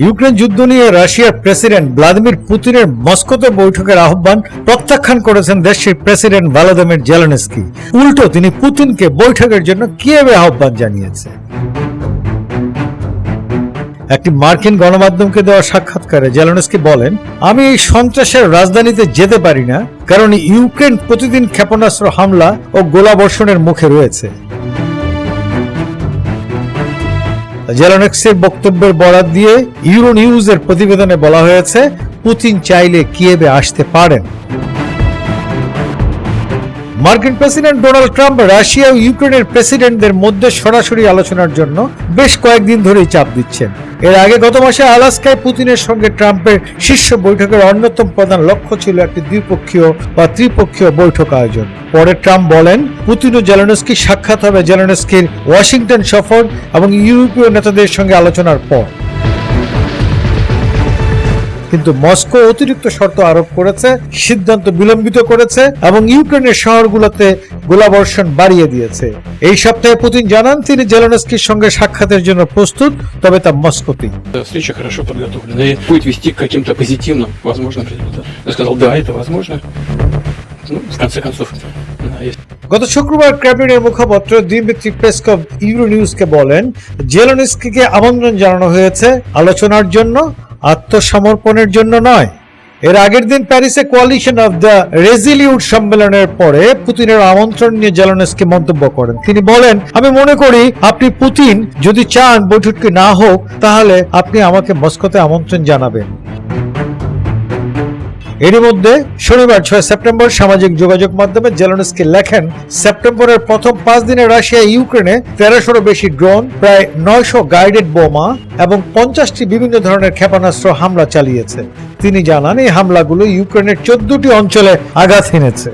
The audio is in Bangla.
ইউক্রেন যুদ্ধ নিয়ে রাশিয়ার প্রেসিডেন্ট ভ্লাদিমির পুতিনের মস্কোতে বৈঠকের আহ্বান প্রত্যাখ্যান করেছেন দেশটির প্রেসিডেন্ট ভ্লাদিমির জেলেনস্কি। উল্টো তিনি পুতিনকে বৈঠকের জন্য কিয়েভে আহ্বান জানিয়েছে। একটি মার্কিন গণমাধ্যমকে দেওয়া সাক্ষাৎকারে জেলেনস্কি বলেন, আমি এই সন্ত্রাসের রাজধানীতে যেতে পারি না, কারণ ইউক্রেন প্রতিদিন ক্ষেপণাস্ত্র হামলা ও গোলাবর্ষণের মুখে রয়েছে। জেলনেক্সের বক্তব্যের বরাদ দিয়ে ইউরো নিউজের প্রতিবেদনে বলা হয়েছে পুতিন চাইলে কিয়েবে আসতে পারেন। মার্কিন প্রেসিডেন্ট ডোনাল্ড ট্রাম্প রাশিয়া ও ইউক্রেনের প্রেসিডেন্টদের মধ্যে সরাসরি আলোচনার জন্য বেশ কয়েকদিন ধরেই চাপ দিচ্ছেন। এর আগে গত মাসে আলাস্কায় পুতিনের সঙ্গে ট্রাম্পের শীর্ষ বৈঠকের অন্যতম প্রধান লক্ষ্য ছিল একটি দ্বিপক্ষীয় বা ত্রিপক্ষীয় বৈঠক আয়োজন। পরে ট্রাম্প বলেন, পুতিন ও জেলেনস্কি সাক্ষাৎ হবে জেলেনস্কির ওয়াশিংটন সফর এবং ইউরোপীয় নেতাদের সঙ্গে আলোচনার পর। কিন্তু মস্কো অতিরিক্ত শর্ত আরোপ করেছে সিদ্ধান্ত বিলম্বিত করেছে এবং ইউক্রেনের শহরগুলোতে গোলাবর্ষণ বাড়িয়ে দিয়েছে এই সপ্তাহে পুতিন জানান তিনি জেলেনস্কির সঙ্গে সাক্ষাতের জন্য প্রস্তুত তবে তা মস্কোতেই Эта встреча хорошо подготовлена и будет вести к каким-то позитивным, возможным результатам. Я сказал, да, это возможно. Ну, в конце концов, да, если গত শুক্রবার ক্রেমলিনের মুখপাত্র দিমিত্রি পেসকভ ইউরো নিউজকে বলেন জেলেনস্কিকে আমন্ত্রণ জানানো হয়েছে আলোচনার জন্য আত্মসমর্পণের জন্য নয়। এর আগের দিন প্যারিসে কোয়ালিশন অফ দ্য রেজিলিউট সম্মেলনের পরে পুতিনের আমন্ত্রণ নিয়ে জেলনেসকে মন্তব্য করেন। তিনি বলেন, আমি মনে করি আপনি পুতিন, যদি চান বৈঠকটি না হোক, তাহলে আপনি আমাকে মস্কোতে আমন্ত্রণ জানাবেন। এরই মধ্যে শনিবার ছয় সেপ্টেম্বর সামাজিক যোগাযোগ মাধ্যমে জেলনস্কি লেখেন, সেপ্টেম্বরের প্রথম পাঁচ দিনে রাশিয়া, ইউক্রেনে তেরোশোরও বেশি ড্রোন, প্রায় নয়শো গাইডেড বোমা এবং পঞ্চাশটি বিভিন্ন ধরনের ক্ষেপণাস্ত্র হামলা চালিয়েছে। তিনি জানান, এই হামলাগুলো ইউক্রেনের চোদ্দটি অঞ্চলে আঘাত হেনেছে।